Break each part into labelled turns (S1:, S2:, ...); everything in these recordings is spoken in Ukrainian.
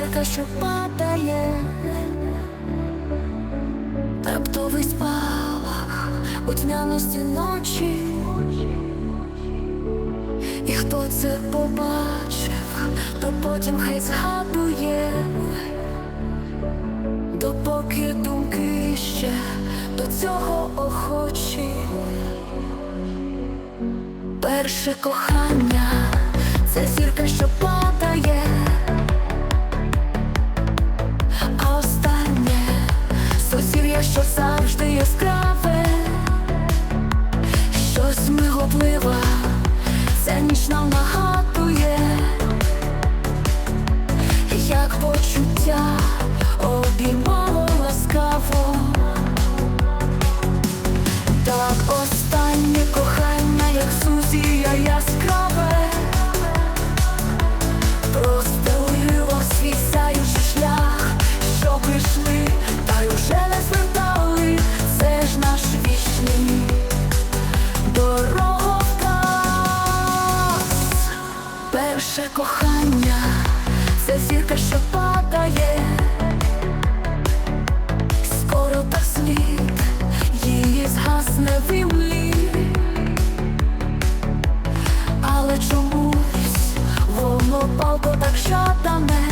S1: зірка, що падає, раптовий спалах у тьмяності ночі. І хто це побачив, то потім хай згадує, допоки думки ще до цього охочі. Перше кохання це зірка, що падає, що завжди яскраве, щось миготливе, це ніч нам нагадує, як почуття обіймало Перше кохання, це зірка, що падає, скоро так слід її згасне в імлі, але чомусь воно палко так жадане,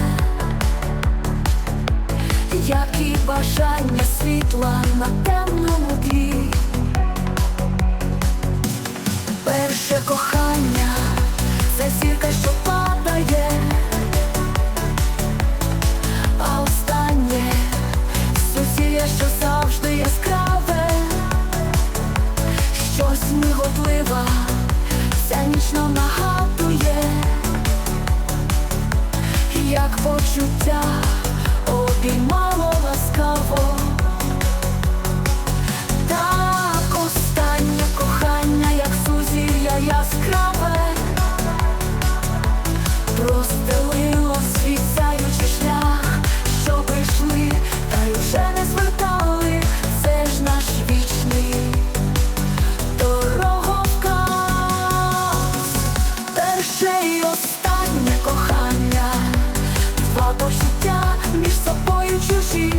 S1: як і бажання світла на темному почуття обіймало ласкаво. Так останнє кохання, як сузір'я яскраве, простелило свіцяючий шлях, що прийшли, та й вже не звертали, це ж наш вічний дороговказ, перший останній. 出息